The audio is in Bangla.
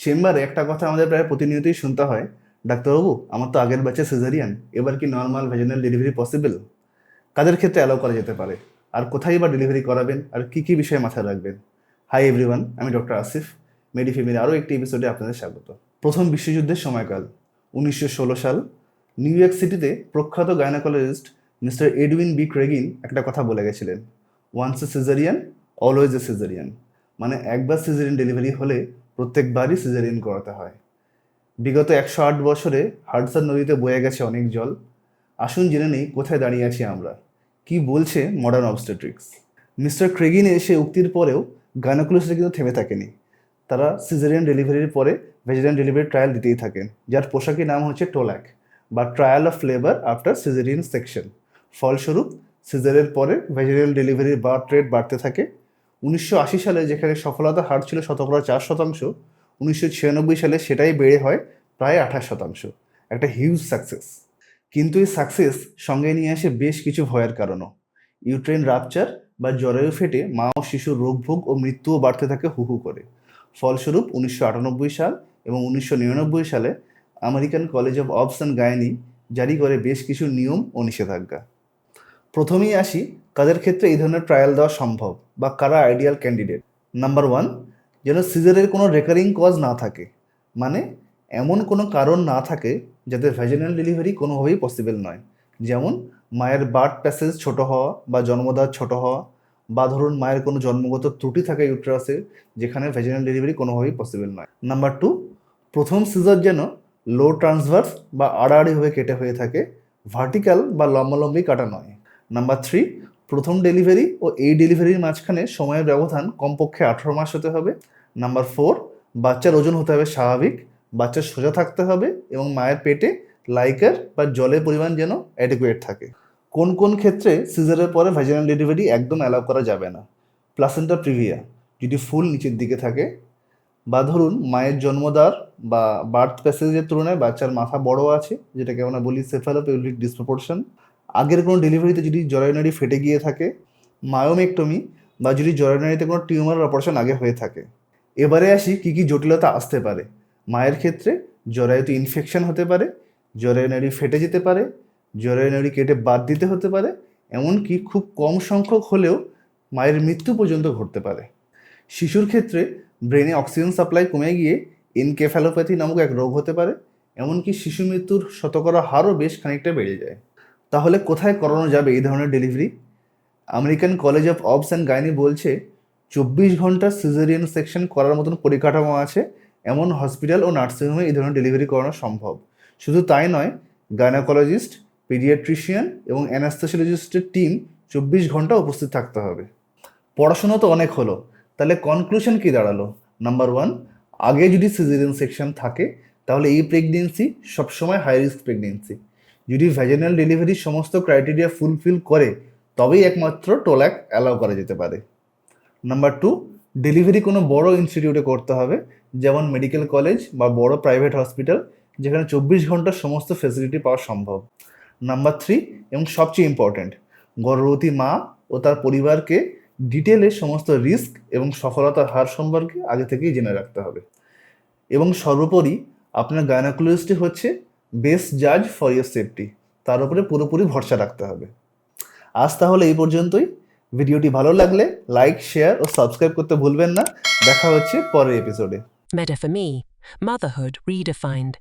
চেম্বারে একটা কথা আমাদের প্রায় প্রতিনিয়তই শুনতে হয়, ডাক্তারবাবু, আমার তো আগের ব্যাচে সিজারিয়ান এবার কি নর্মাল ভেজেনাল ডেলিভারি পসিবল কাদের ক্ষেত্রে অ্যালাউ করা যেতে পারে? আর কোথায় বা ডেলিভারি করাবেন? আর কি কি বিষয়ে মাথায় রাখবেন? হাই এভরিওয়ান আমি ডক্টর আসিফ মেডিফেমির আরও একটি এপিসোডে আপনাদের স্বাগত। প্রথম বিশ্বযুদ্ধের সময়কাল, উনিশশো ষোলো সাল নিউ ইয়র্ক সিটিতে প্রখ্যাত gynaecologist mister Edwin B Cragin একটা কথা বলে গেছিলেন once a caesarean always a caesarean মানে একবার সিজারিয়ান ডেলিভারি হলে প্রত্যেকবারই সিজারিয়ান করাতে হয়। বিগত একশো আট বছরে হাডসান নদীতে বয়ে গেছে অনেক জল। আসুন জেনে নেই কোথায় দাঁড়িয়ে আছি আমরা। কি বলছে মডার্ন অবস্টেট্রিক্স মিস্টার ক্রেগিনে সে উক্তির পরেও গাইনোকুলিস্টরা কিন্তু থেমে থাকেনি। তারা সিজারিয়ান ডেলিভারির পরে ভেজিটেরিয়ান ডেলিভারি ট্রায়াল দিতেই থাকেন, যার পোশাকি নাম হচ্ছে টোল্যাক বা trial of labour after caesarean section ফলস্বরূপ, সিজারের পরে ভেজিটেরিয়ান ডেলিভারির বার্থ রেট বাড়তে থাকে উনিশশো আশি সালে যেখানে সফলতা হার ছিল শতকরা চার শতাংশ, উনিশশো ছিয়ানব্বই সালে সেটাই বেড়ে হয় প্রায় আঠাশ শতাংশ। একটা হিউজ সাকসেস কিন্তু এই সাকসেস সঙ্গে নিয়ে আসে বেশ কিছু ভয়ের কারণও। ইউট্রেন রাপচার বা জরায়ু ফেটে মা ও শিশুর রোগভোগ ও মৃত্যুও বাড়তে থাকে হু হু করে। ফলস্বরূপ উনিশশো আটানব্বই সাল এবং উনিশশো নিরানব্বই সালে American college of obs and gynae জারি করে বেশ কিছু নিয়ম ও নিষেধাজ্ঞা। প্রথমেই আসি কাদের ক্ষেত্রে এই ধরনের ট্রায়াল দেওয়া সম্ভব বা কারা আইডিয়াল ক্যান্ডিডেট নাম্বার ওয়ান যেন সিজারের কোনো রেকারিং কজ না থাকে মানে এমন কোনো কারণ না থাকে যাতে ভ্যাজিনাল ডেলিভারি কোনোভাবেই পসিবল নয়। যেমন মায়ের বার্থ প্যাসেজ ছোট হওয়া বা জন্মদার ছোট হওয়া, বা ধরুন মায়ের কোনো জন্মগত ত্রুটি থাকে ইউট্রাসে যেখানে ভ্যাজিনাল ডেলিভারি কোনোভাবেই পসিবল নয়। নাম্বার টু প্রথম সিজার যেন লো ট্রান্সভার্স বা আড়াআড়িভাবে কেটে হয়ে থাকে ভার্টিক্যাল বা লম্বালম্বি কাটা নয়। নাম্বার থ্রি প্রথম ডেলিভারি ও এই ডেলিভারির মাঝখানে সময়ের ব্যবধান কমপক্ষে আঠারো মাস হতে হবে। নাম্বার ফোর বাচ্চার ওজন হতে হবে স্বাভাবিক। বাচ্চা সোজা থাকতে হবে এবং মায়ের পেটে লাইকার বা জলের পরিমাণ যেন অ্যাডিকুয়েট থাকে। কোন কোন ক্ষেত্রে সিজারের পরে ভ্যাজিনাল ডেলিভারি একদম অ্যালাউ করা যাবে না। প্লাসেন্টা প্রিভিয়া যদি ফুল নিচের দিকে থাকে বা ধরুন মায়ের জন্মদার বা বার্থ প্যাসেজের তুলনায় বাচ্চার মাথা বড় আছে, যেটাকে আমরা বলি সেফালোপেউলিক ডিসপ্রপোর্শন আগের কোনো ডেলিভারিতে যদি জরায়ুনারি ফেটে গিয়ে থাকে, মায়োমেক্টমি বা যদি জরায়ুনারিতে কোনো টিউমার অপারেশন আগে হয়ে থাকে। এবারে আসি কী কী জটিলতা আসতে পারে। মায়ের ক্ষেত্রে জরায়ুতে ইনফেকশন হতে পারে জরায়ুনারি ফেটে যেতে পারে জরায়ুনারি কেটে বাদ দিতে হতে পারে, এমনকি খুব কম সংখ্যক হলেও মায়ের মৃত্যু পর্যন্ত ঘটতে পারে। শিশুর ক্ষেত্রে ব্রেনে অক্সিজেন সাপ্লাই কমে গিয়ে এনকেফ্যালোপ্যাথি নামক এক রোগ হতে পারে, এমনকি শিশু মৃত্যুর শতকরা হারও বেশ খানিকটা বেড়ে যায়। তাহলে কোথায় করানো যাবে এই ধরনের delivery American college of obs and gynae বলছে, চব্বিশ ঘণ্টা সিজারিয়ান সেকশন করার মতন পরিকাঠামো আছে, এমন হসপিটাল ও নার্সিংহোমে এই ধরনের ডেলিভারি করানো সম্ভব। শুধু তাই নয় গাইনোকোলজিস্ট পিডিয়াট্রিশিয়ান এবং অ্যানাস্থেসিওলজিস্টের টিম চব্বিশ ঘণ্টা উপস্থিত থাকতে হবে। পড়াশোনা তো অনেক হলো, তাহলে কনক্লুশন কি দাঁড়াল? নাম্বার ওয়ান আগে যদি সিজারিয়ান সেকশন থাকে, তাহলে এই প্রেগনেন্সি সবসময় হাই রিস্ক প্রেগনেন্সি যদি ভ্যাজিনাল ডেলিভারির সমস্ত ক্রাইটেরিয়া ফুলফিল করে, তবেই একমাত্র টোল্যাক অ্যালাউ করা যেতে পারে। নাম্বার টু ডেলিভারি কোনো বড় ইনস্টিটিউটে করতে হবে, যেমন মেডিকেল কলেজ বা বড় প্রাইভেট হসপিটাল যেখানে চব্বিশ ঘণ্টার সমস্ত ফেসিলিটি পাওয়া সম্ভব। নাম্বার থ্রি এবং সবচেয়ে ইম্পর্ট্যান্ট গর্ভবতী মা ও তার পরিবারকে ডিটেলে সমস্ত রিস্ক এবং সফলতার হার সম্পর্কে আগে থেকেই জেনে রাখতে হবে। এবং সর্বোপরি, আপনার গায়নাকুলিস্টই হচ্ছে বেস্ট জাজ ফর ইয়ার সেফটি তার উপরে পুরোপুরি ভরসা রাখতে হবে। আজ তাহলে এই পর্যন্তই। ভিডিওটি ভালো লাগলে লাইক শেয়ার ও সাবস্ক্রাইব করতে ভুলবেন না। দেখা হচ্ছে পরের এপিসোডে Meta for Me, Motherhood Redefined.